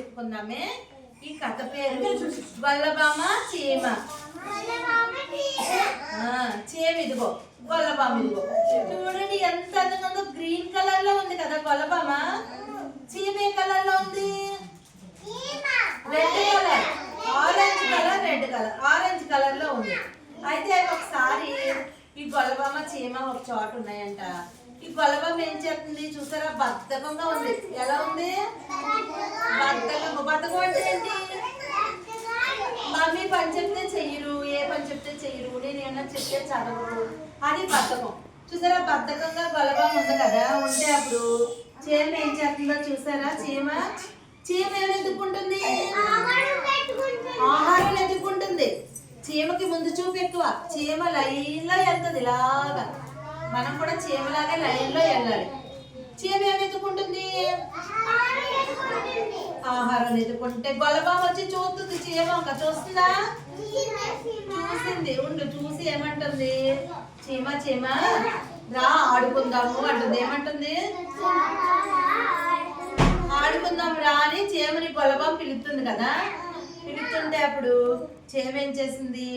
చెప్పుకుందామే. ఈ కథ పేరు గొల్లబామ చీమ. ఆ, చీమ ఇదిగో గొల్లబామ ఇదిగో. చూడండి ఎంత అందంగా గ్రీన్ కలర్లో ఉంది కదా గొల్లబామ చీమ ఏ కలర్లో ఉంది red colour orange colour red colour orange కలర్లో ఉంది. అయితే ఒకసారి ఈ గొల్లబామ చీమ ఒక చోట ఉన్నాయంట. ఈ గొల్లబామ ఏం చేస్తుంది చూసారా? బద్ధకంగా ఉంది. ఎలా ఉంది? బద్ధకం బద్ధకం అంటే ఏంటి? మమ్మీ పని చెప్తే చెయ్యరు ఏ పని చెప్తే చెయ్యరు నేను ఏమన్నా చెప్తే చదవరు అని బద్ధకం. చూసారా? బద్ధకంగా గొలబం ఉంది కదా. ఉంటే అప్పుడు చీమ ఏం చేస్తుందో చూసారా? చీమ? చీమ ఏమి ఎదుర్కొంటుంది ఆహారం ఎదుర్కొంటుంది చీమకి ముందు చూపు ఎక్కువ. చీమ లైన్లో వెళ్తుంది ఇలాగా. మనం కూడా చీమలాగే లైన్లో వెళ్ళాలి. చీమ ఏమి ఎదుకుంటుంది ఆహారం ఎదుకుంటే గొలబాబు వచ్చి చూస్తుంది చీమ. ఇంకా చూస్తుందా? చూసింది. ఉండు చూసి ఏమంటుంది? చీమ చీమ. రా ఆడుకుందాము అంటుంది. ఏమంటుంది? ఆడుకుందాం రా అని చీమని గొలబాబు పిలుస్తుంది కదా. పిలుస్తుంటే అప్పుడు చీమ ఏం చేసింది?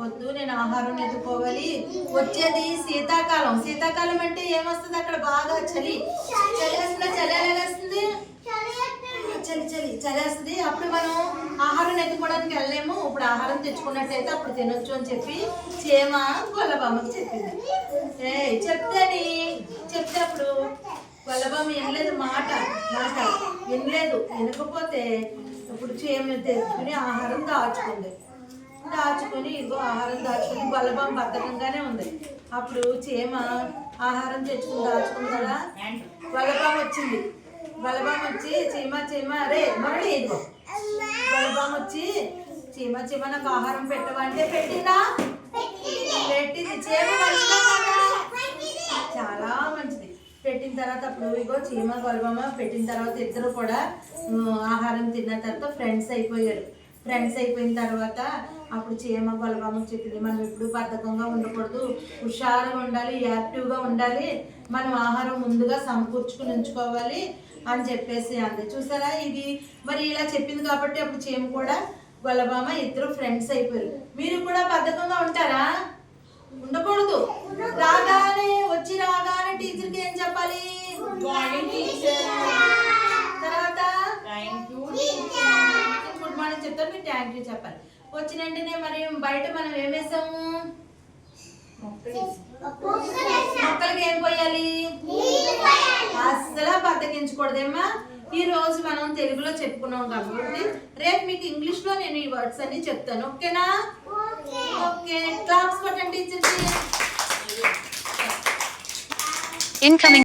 వద్దు నేను ఆహారం ఎదుకోవాలి వచ్చేది శీతాకాలం. శీతాకాలం అంటే ఏమొస్తుంది? అక్కడ బాగా చలి. చలి వేస్తుందా చలి ఎలా చలి చలి చలేస్తుంది. అప్పుడు మనం ఆహారం ఎత్తుకోవడానికి వెళ్ళలేము. ఇప్పుడు ఆహారం తెచ్చుకున్నట్టయితే అప్పుడు తినొచ్చు అని చెప్పి చేమ గొల్లబామ్మకి చెప్పింది. ఏ చెప్తాని చెప్తే అప్పుడు గొల్లబామ్మ వినలేదు మాట మాట. వినలేదు. వినకపోతే ఇప్పుడు చేమ తెచ్చుకుని ఆహారం దాచుకుంది. దాచుకొని ఇదిగో ఆహారం దాచుకొని బలబం బద్ధకంగానే ఉంది. అప్పుడు చీమ ఆహారం తెచ్చుకుని దాచుకుంది కదా గొల్లబామ్మ వచ్చింది. గొల్లబామ్మ వచ్చి చీమ చీమ అరే మరడి ఇదిగో. గొల్లబామ్మ వచ్చి చీమ చీమ నాకు ఆహారం పెట్టవంటే పెట్టిందా? పెట్టింది. చీమ చాలా మంచిది. పెట్టిన తర్వాత అప్పుడు ఇగో చీమ గొలబమ్మ పెట్టిన తర్వాత ఇద్దరు కూడా ఆహారం తిన్న తర్వాత ఫ్రెండ్స్ అయిపోయారు. ఫ్రెండ్స్ అయిపోయిన తర్వాత అప్పుడు చీమ గొలబమ్మ చెప్పింది మనం ఎప్పుడు బద్ధకంగా ఉండకూడదు. హుషారుగా ఉండాలి యాక్టివ్గా ఉండాలి. మనం ఆహారం ముందుగా సమకూర్చుకుని ఉంచుకోవాలి అని చెప్పేసి అంది. చూసారా? ఇది మరి ఇలా చెప్పింది కాబట్టి అప్పుడు చేమ కూడా గొల్లబామ ఇద్దరు ఫ్రెండ్స్ అయిపోయారు. మీరు కూడా బద్ధకంగా ఉంటారా? ఉండకూడదు. రాగానే వచ్చి రాగానే టీచర్కి ఏం చెప్పాలి? టీచర్ థ్యాంక్ యూ చెప్పాలి. వచ్చిన వెంటనే మరి బయట మనం ఏం వేసాము మొక్కలకి ఏం పోయాలి? అస్సలు బద్దకించకూడదేమ్మా ఈ రోజు మనం తెలుగులో చెప్పుకున్నాం కాబట్టి రేపు మీకు ఇంగ్లీష్లో నేను ఈ వర్డ్స్ అన్ని చెప్తాను. ఓకేనా? ఓకే. క్లాప్స్ కొట్టండి టీచర్కి ఇన్కమింగ్